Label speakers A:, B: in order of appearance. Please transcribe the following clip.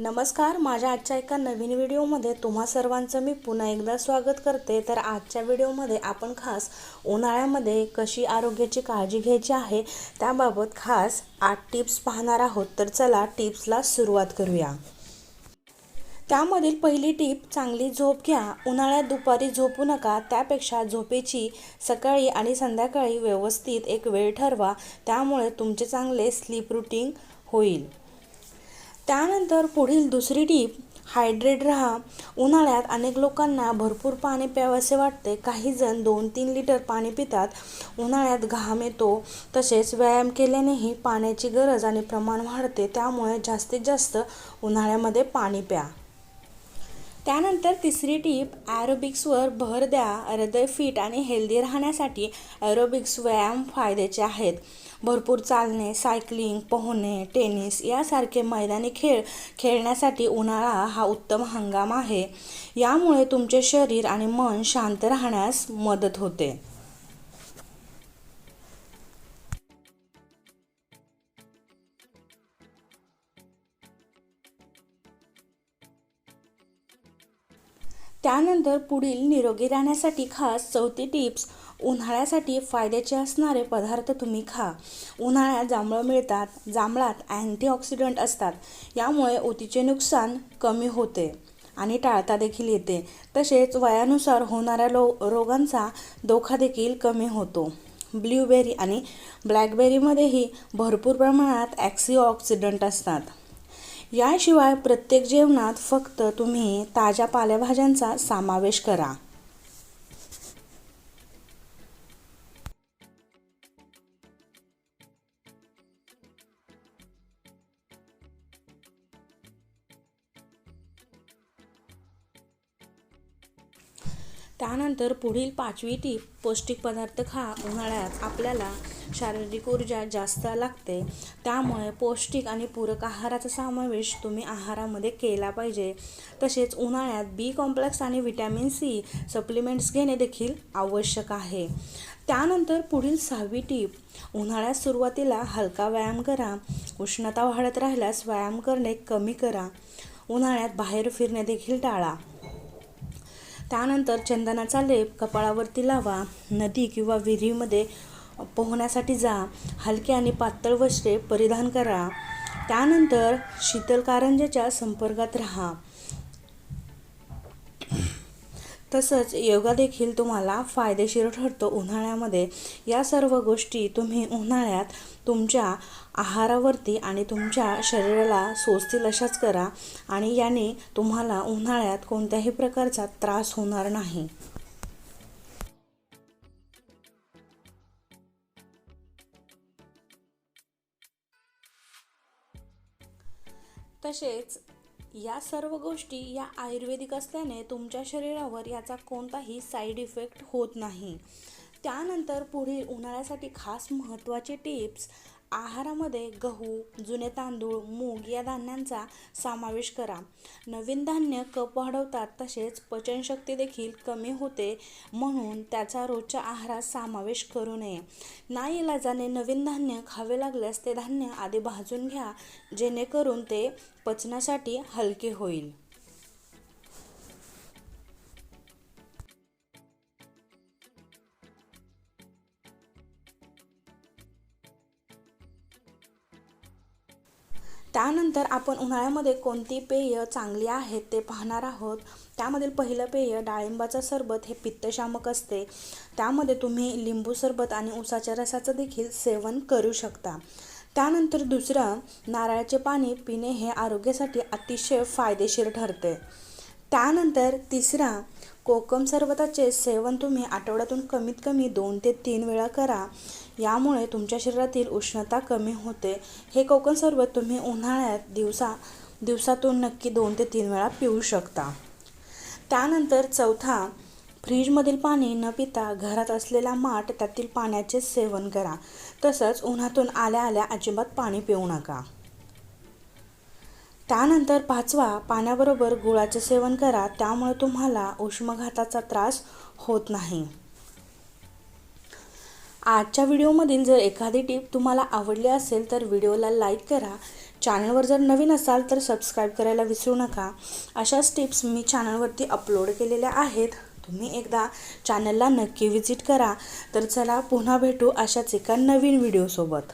A: नमस्कार माझ्या आजच्या एका नवीन व्हिडिओमध्ये तुम्हा सर्वांचं मी पुन्हा एकदा स्वागत करते. तर आजच्या व्हिडिओमध्ये आपण खास उन्हाळ्यामध्ये कशी आरोग्याची काळजी घ्यायची आहे त्याबाबत खास आठ टिप्स पाहणार आहोत. तर चला टिप्सला सुरुवात करूया. त्यामधील पहिली टीप चांगली झोप घ्या. उन्हाळ्यात दुपारी झोपू नका. त्यापेक्षा झोपेची सकाळी आणि संध्याकाळी व्यवस्थित एक वेळ ठरवा. त्यामुळे तुमचे चांगले स्लीप रुटीन होईल. त्यानंतर पुढील दुसरी टीप हायड्रेट राहा. उन्हाळ्यात अनेक लोकांना भरपूर पाणी प्यावेसे वाटते. काही जण दोन तीन लिटर पाणी पितात. उन्हाळ्यात घाम येतो. तसेच व्यायाम केल्यानेही पाण्याची गरज आणि प्रमाण वाढते. त्यामुळे जास्तीत जास्त उन्हाळ्यामध्ये पाणी प्या. त्यानंतर तिसरी टीप ॲरोबिक्सवर भर द्या. हृदय फिट आणि हेल्दी राहण्यासाठी ॲरोबिक्स व्यायाम फायद्याचे आहेत. भरपूर चालणे सायकलिंग पोहणे टेनिस यासारखे मैदानी खेळ खेळण्यासाठी उन्हाळा हा उत्तम हंगाम आहे. यामुळे तुमचे शरीर आणि मन शांत राहण्यास मदत होते. त्यानंतर पुढील निरोगी राहण्यासाठी खास चौथी टिप्स उन्हाळ्यासाठी फायद्याचे असणारे पदार्थ तुम्ही खा. उन्हाळ्यात जांभळं मिळतात जांभळात अँटीऑक्सिडंट असतात यामुळे ऊतीचे नुकसान कमी होते आणि टाळता देखील येते. तसेच वयानुसार होणाऱ्या लो रोगांचा धोका देखील कमी होतो. ब्ल्यूबेरी आणि ब्लॅकबेरीमध्येही भरपूर प्रमाणात ॲक्सिऑक्सिडंट असतात. याशिवाय प्रत्येक जेवणात फक्त तुम्ही ताज्या पालेभाज्यांचा समावेश करा. त्यानंतर पुढील पाचवी टीप पौष्टिक पदार्थ खा उन्हाळ्यात आपल्याला शारीरिक ऊर्जा जास्त लागते. त्यामुळे पौष्टिक आणि पूरक आहाराचा समावेश तुम्ही आहारामध्ये केला पाहिजे. तसेच उन्हाळ्यात बी कॉम्प्लेक्स आणि व्हिटॅमिन सी सप्लिमेंट्स घेणे देखील आवश्यक आहे. त्यानंतर पुढील सहावी टीप उन्हाळ्यात सुरुवातीला हलका व्यायाम करा. उष्णता वाढत राहिल्यास व्यायाम करणे कमी करा. उन्हाळ्यात बाहेर फिरणे देखील टाळा. त्यानंतर चंदनाचा लेप कपाळावरती लावा नदी किंवा विहिरीमध्ये पोहण्यासाठी जा हलके आणि पातळ वस्त्रे परिधान करा. त्यानंतर शीतल कारंजाच्या संपर्कात राहा. तसंच योगा देखील तुम्हाला फायदेशीर ठरतो. उन्हाळ्यामध्ये या सर्व गोष्टी तुम्ही उन्हाळ्यात तुमच्या आहारावरती आणि तुमच्या शरीराला सोसतील अशाच करा आणि याने तुम्हाला उन्हाळ्यात कोणत्याही प्रकारचा त्रास होणार नाही. तसेच या सर्व गोष्टी या आयुर्वेदिक असल्याने तुमच्या शरीरावर याचा कोणताही साईड इफेक्ट होत नाही. त्यानंतर पुढील उन्हाळ्यासाठी खास महत्त्वाचे टिप्स आहारामध्ये गहू जुने तांदूळ मूग या धान्यांचा समावेश करा. नवीन धान्य कप वाढवतात तसेच पचनशक्ती देखील कमी होते म्हणून त्याचा रोजच्या आहारात समावेश करू नये. नाईलाजाने नवीन धान्य खावे लागल्यास ते धान्य आधी भाजून घ्या जेणेकरून ते पचनासाठी हलके होईल. त्यानंतर आपण उन्हाळ्यामध्ये कोणती पेय चांगली आहेत ते पाहणार आहोत. त्यामधील पहिलं पेय डाळिंबाचं सरबत हे पित्तशामक असते. त्यामध्ये तुम्ही लिंबू सरबत आणि उसाच्या रसाचं देखील सेवन करू शकता. त्यानंतर दुसरं नारळाचे पाणी पिणे हे आरोग्यासाठी अतिशय फायदेशीर ठरते. त्यानंतर तिसरा कोकम सरबताचे सेवन तुम्ही आठवड्यातून कमीत कमी दोन ते तीन वेळा करा. यामुळे तुमच्या शरीरातील उष्णता कमी होते. हे कोकम सरबत तुम्ही उन्हाळ्यात दिवसा दिवसातून नक्की दोन ते तीन वेळा पिऊ शकता. त्यानंतर चौथा फ्रीजमधील पाणी न पिता घरात असलेला माठ त्यातील पाण्याचे सेवन करा. तसंच उन्हातून आल्या आल्या अजिबात पाणी पिऊ नका. त्यानंतर पाचवा पाण्याबरोबर गुळाचे सेवन करा त्यामुळे तुम्हाला उष्मघाताचा त्रास होत नाही. आजच्या व्हिडिओमधील जर एखादी टीप तुम्हाला आवडली असेल तर व्हिडिओला लाईक करा. चॅनलवर जर नवीन असाल तर सबस्क्राईब करायला विसरू नका. अशाच टिप्स मी चॅनलवरती अपलोड केलेल्या आहेत. तुम्ही एकदा चॅनलला नक्की विजिट करा. तर चला पुन्हा भेटू अशाच एका नवीन व्हिडिओसोबत.